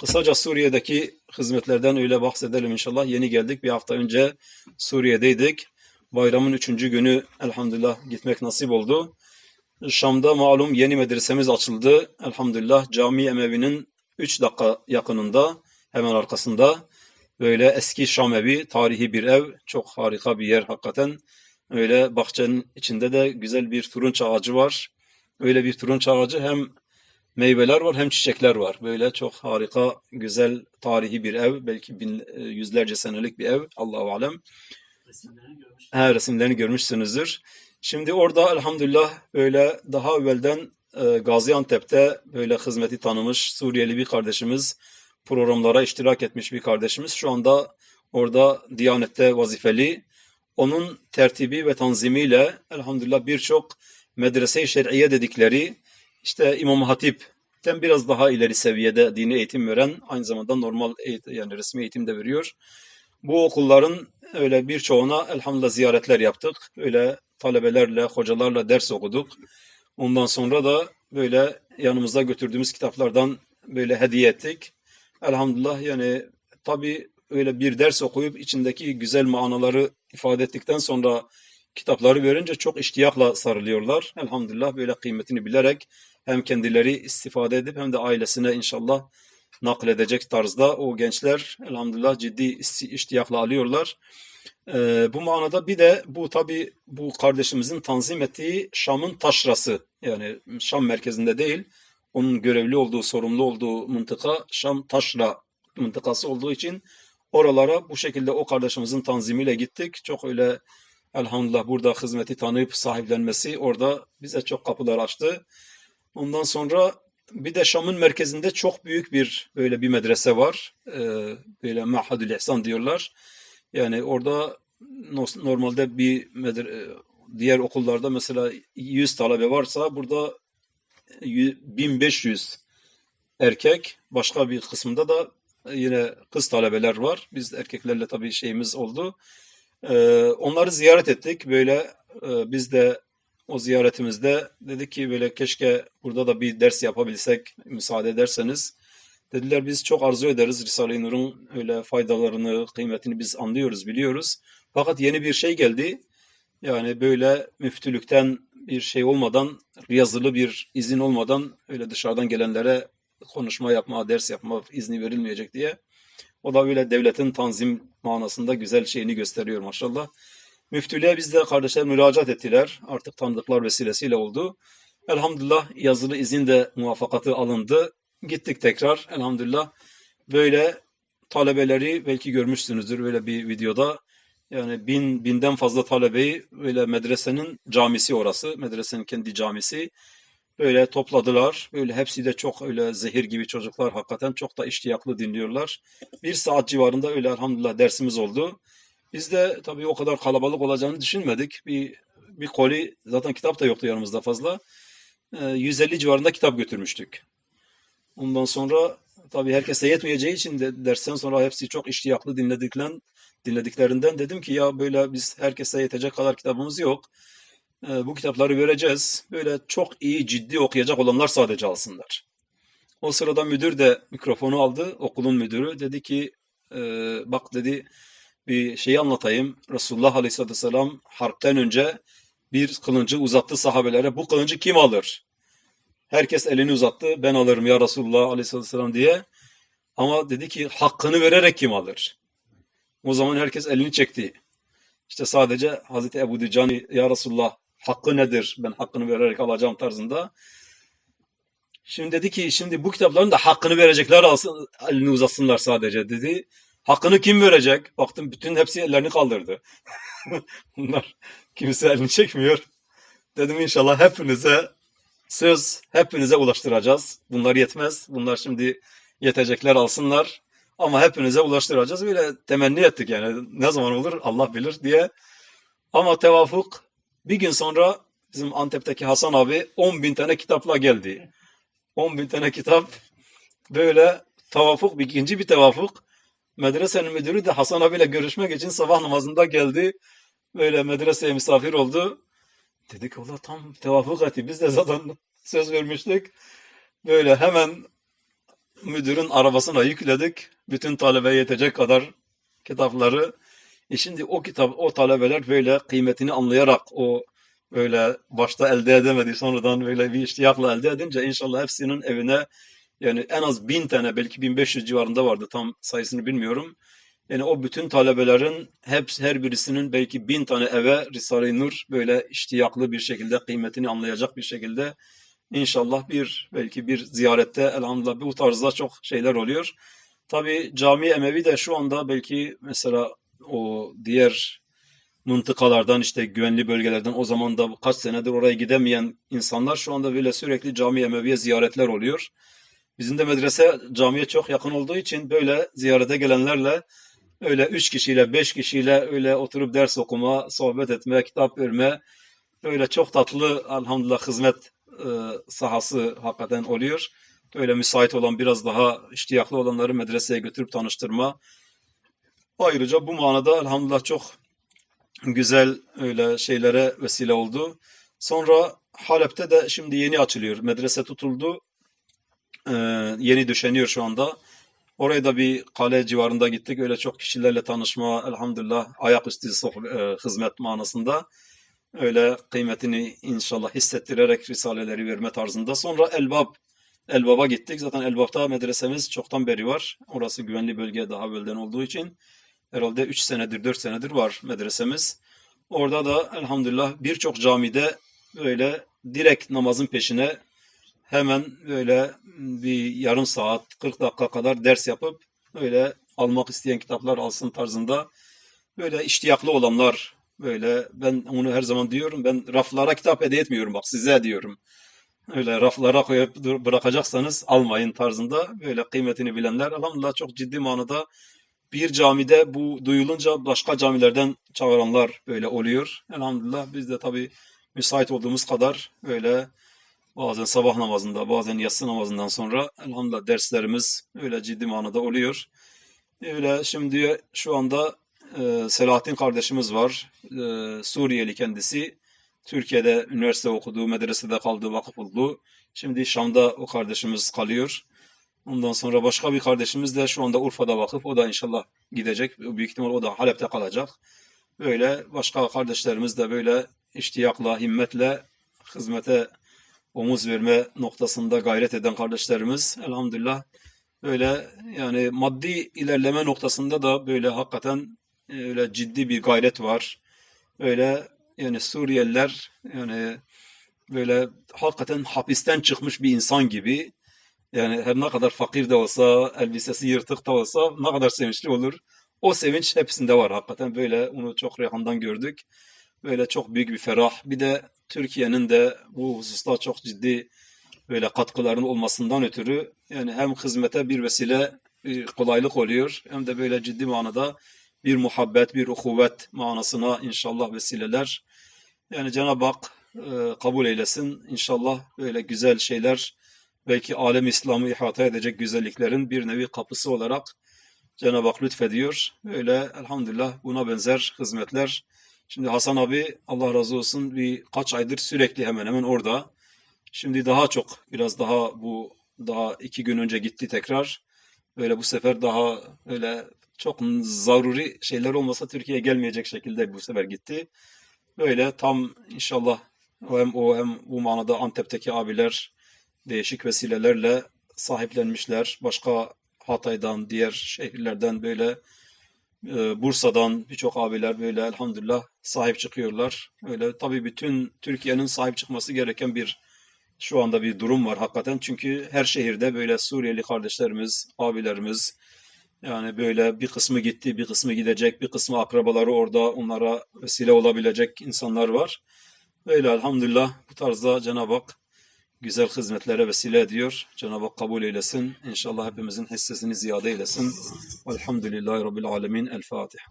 Kısaca Suriye'deki hizmetlerden öyle bahsedelim inşallah. Yeni geldik. Bir hafta önce Suriye'deydik. Bayramın üçüncü günü elhamdülillah gitmek nasip oldu. Şam'da malum yeni medresemiz açıldı. Elhamdülillah Cami Emevi'nin 3 dakika yakınında hemen arkasında böyle eski Şam evi, tarihi bir ev. Çok harika bir yer hakikaten. Öyle bahçenin içinde de güzel bir turunç ağacı var. Öyle bir turunç ağacı hem meyveler var hem çiçekler var. Böyle çok harika, güzel, tarihi bir ev. Belki bin, e, yüzlerce senelik bir ev. Allahu alem. Resimlerini. Her resimlerini görmüşsünüzdür. Şimdi orada elhamdülillah böyle daha evvelden e, Gaziantep'te böyle hizmeti tanımış Suriyeli bir kardeşimiz, programlara iştirak etmiş bir kardeşimiz. Şu anda orada Diyanet'te vazifeli. Onun tertibi ve tanzimiyle elhamdülillah birçok medrese-i şer'iye dedikleri işte İmam Hatip'ten biraz daha ileri seviyede dini eğitim veren aynı zamanda normal yani resmi eğitim de veriyor. Bu okulların öyle birçoğuna elhamdülillah ziyaretler yaptık. Öyle talebelerle, hocalarla ders okuduk. Ondan sonra da böyle yanımızda götürdüğümüz kitaplardan böyle hediye ettik. Elhamdülillah yani tabi öyle bir ders okuyup içindeki güzel manaları ifade ettikten sonra kitapları verince çok iştiyakla sarılıyorlar. Elhamdülillah böyle kıymetini bilerek hem kendileri istifade edip hem de ailesine inşallah nakledecek tarzda o gençler elhamdülillah ciddi iştiyakla alıyorlar. Ee, bu manada bir de bu tabi bu kardeşimizin tanzim ettiği Şam'ın taşrası yani Şam merkezinde değil onun görevli olduğu sorumlu olduğu mıntıka Şam taşra mıntıkası olduğu için oralara bu şekilde o kardeşimizin tanzimiyle gittik. Çok öyle elhamdülillah burada hizmeti tanıyıp sahiplenmesi orada bize çok kapılar açtı. Ondan sonra bir de Şam'ın merkezinde çok büyük bir böyle bir medrese var. Ee, böyle Mahadül İhsan diyorlar. Yani orada normalde bir medre- diğer okullarda mesela 100 talebe varsa burada yü- 1500 erkek, başka bir kısmında da yine kız talebeler var. Biz erkeklerle tabii şeyimiz oldu. Ee, onları ziyaret ettik. Böyle e, biz de o ziyaretimizde dedik ki böyle keşke burada da bir ders yapabilsek müsaade ederseniz. Dediler biz çok arzu ederiz Risale-i Nur'un öyle faydalarını, kıymetini biz anlıyoruz, biliyoruz. Fakat yeni bir şey geldi. Yani böyle müftülükten bir şey olmadan, yazılı bir izin olmadan öyle dışarıdan gelenlere konuşma yapma, ders yapma izni verilmeyecek diye. O da öyle devletin tanzim manasında güzel şeyini gösteriyor maşallah. Müftülüğe biz de kardeşler müracaat ettiler. Artık tanıdıklar vesilesiyle oldu. Elhamdülillah yazılı izin de muvaffakatı alındı. Gittik tekrar elhamdülillah. Böyle talebeleri belki görmüşsünüzdür böyle bir videoda. Yani bin, binden fazla talebeyi böyle medresenin camisi orası. Medresenin kendi camisi. Böyle topladılar. Böyle hepsi de çok öyle zehir gibi çocuklar hakikaten çok da iştiyaklı dinliyorlar. Bir saat civarında öyle elhamdülillah dersimiz oldu. Biz de tabii o kadar kalabalık olacağını düşünmedik. Bir, bir koli zaten kitap da yoktu yanımızda fazla. Ee, 150 civarında kitap götürmüştük. Ondan sonra tabii herkese yetmeyeceği için de dersten sonra hepsi çok iştiyaklı dinlediklen, dinlediklerinden dedim ki ya böyle biz herkese yetecek kadar kitabımız yok. Ee, bu kitapları vereceğiz. Böyle çok iyi ciddi okuyacak olanlar sadece alsınlar. O sırada müdür de mikrofonu aldı. Okulun müdürü dedi ki e, bak dedi bir şeyi anlatayım. Resulullah Aleyhisselatü Vesselam harpten önce bir kılıncı uzattı sahabelere. Bu kılıncı kim alır? Herkes elini uzattı. Ben alırım ya Resulullah Aleyhisselatü Vesselam diye. Ama dedi ki hakkını vererek kim alır? O zaman herkes elini çekti. İşte sadece Hazreti Ebu Dücani ya Resulullah hakkı nedir? Ben hakkını vererek alacağım tarzında. Şimdi dedi ki şimdi bu kitapların da hakkını verecekler alsın, elini uzatsınlar sadece dedi. Hakkını kim verecek? Baktım bütün hepsi ellerini kaldırdı. Bunlar kimse elini çekmiyor. Dedim inşallah hepinize söz hepinize ulaştıracağız. Bunlar yetmez. Bunlar şimdi yetecekler alsınlar. Ama hepinize ulaştıracağız. Böyle temenni ettik yani. Ne zaman olur Allah bilir diye. Ama tevafuk bir gün sonra bizim Antep'teki Hasan abi 10 bin tane kitapla geldi. 10 bin tane kitap böyle tevafuk ikinci bir tevafuk. Medresenin müdürü de Hasan abiyle görüşmek için sabah namazında geldi. Böyle medreseye misafir oldu. Dedik Allah tam tevafuk etti. Biz de zaten söz vermiştik. Böyle hemen müdürün arabasına yükledik. Bütün talebeye yetecek kadar kitapları. E şimdi o kitap, o talebeler böyle kıymetini anlayarak o böyle başta elde edemedi sonradan böyle bir iştiyakla elde edince inşallah hepsinin evine yani en az bin tane belki 1500 civarında vardı tam sayısını bilmiyorum. Yani o bütün talebelerin hepsi her birisinin belki bin tane eve Risale-i Nur böyle iştiyaklı bir şekilde kıymetini anlayacak bir şekilde inşallah bir belki bir ziyarette elhamdülillah bu tarzda çok şeyler oluyor. Tabi Cami Emevi de şu anda belki mesela o diğer mıntıkalardan işte güvenli bölgelerden o zaman da kaç senedir oraya gidemeyen insanlar şu anda böyle sürekli Cami Emevi'ye ziyaretler oluyor. Bizim de medrese camiye çok yakın olduğu için böyle ziyarete gelenlerle öyle üç kişiyle beş kişiyle öyle oturup ders okuma, sohbet etme, kitap verme öyle çok tatlı elhamdülillah hizmet e, sahası hakikaten oluyor. Öyle müsait olan biraz daha iştiyaklı olanları medreseye götürüp tanıştırma. Ayrıca bu manada elhamdülillah çok güzel öyle şeylere vesile oldu. Sonra Halep'te de şimdi yeni açılıyor. Medrese tutuldu. Ee, yeni döşeniyor şu anda. Oraya da bir kale civarında gittik. Öyle çok kişilerle tanışma elhamdülillah ayaküstü e, hizmet manasında. Öyle kıymetini inşallah hissettirerek risaleleri verme tarzında. Sonra Elbab, Elbab'a gittik. Zaten Elbab'da medresemiz çoktan beri var. Orası güvenli bölge daha bölden olduğu için. Herhalde 3 senedir, 4 senedir var medresemiz. Orada da elhamdülillah birçok camide böyle direkt namazın peşine hemen böyle bir yarım saat, 40 dakika kadar ders yapıp öyle almak isteyen kitaplar alsın tarzında böyle iştiyaklı olanlar böyle ben onu her zaman diyorum ben raflara kitap hediye etmiyorum bak size diyorum. Öyle raflara koyup bırakacaksanız almayın tarzında böyle kıymetini bilenler elhamdülillah çok ciddi manada bir camide bu duyulunca başka camilerden çağıranlar böyle oluyor. Elhamdülillah biz de tabii müsait olduğumuz kadar böyle bazen sabah namazında bazen yatsı namazından sonra elhamdülillah derslerimiz öyle ciddi manada oluyor. Öyle şimdi şu anda e, Selahattin kardeşimiz var. E, Suriyeli kendisi. Türkiye'de üniversite okudu, medresede kaldı, vakıf oldu. Şimdi Şam'da o kardeşimiz kalıyor. Ondan sonra başka bir kardeşimiz de şu anda Urfa'da vakıf. O da inşallah gidecek. Büyük ihtimal o da Halep'te kalacak. Böyle başka kardeşlerimiz de böyle iştiyakla, himmetle hizmete omuz verme noktasında gayret eden kardeşlerimiz elhamdülillah böyle yani maddi ilerleme noktasında da böyle hakikaten e, öyle ciddi bir gayret var. Öyle yani Suriyeliler yani böyle hakikaten hapisten çıkmış bir insan gibi yani her ne kadar fakir de olsa, elbisesi yırtık da olsa ne kadar sevinçli olur. O sevinç hepsinde var hakikaten. Böyle onu çok yakından gördük. Böyle çok büyük bir ferah. Bir de Türkiye'nin de bu hususta çok ciddi böyle katkıların olmasından ötürü yani hem hizmete bir vesile, bir kolaylık oluyor hem de böyle ciddi manada bir muhabbet, bir uhuvvet manasına inşallah vesileler. Yani Cenab-ı Hak e, kabul eylesin. İnşallah böyle güzel şeyler belki alem İslam'ı ihata edecek güzelliklerin bir nevi kapısı olarak Cenab-ı Hak lütfediyor. Öyle elhamdülillah buna benzer hizmetler. Şimdi Hasan abi Allah razı olsun bir kaç aydır sürekli hemen hemen orada. Şimdi daha çok biraz daha bu daha iki gün önce gitti tekrar. Böyle bu sefer daha öyle çok zaruri şeyler olmasa Türkiye'ye gelmeyecek şekilde bu sefer gitti. Böyle tam inşallah hem o hem bu manada Antep'teki abiler değişik vesilelerle sahiplenmişler. Başka Hatay'dan, diğer şehirlerden böyle e, Bursa'dan birçok abiler böyle elhamdülillah sahip çıkıyorlar. Öyle tabii bütün Türkiye'nin sahip çıkması gereken bir şu anda bir durum var hakikaten. Çünkü her şehirde böyle Suriyeli kardeşlerimiz, abilerimiz yani böyle bir kısmı gitti, bir kısmı gidecek, bir kısmı akrabaları orada onlara vesile olabilecek insanlar var. Böyle elhamdülillah bu tarzda Cenab-ı Hak güzel hizmetlere vesile ediyor. Cenab-ı Hak kabul eylesin. İnşallah hepimizin hissesini ziyade eylesin. Velhamdülillahi Rabbil Alemin. El Fatiha.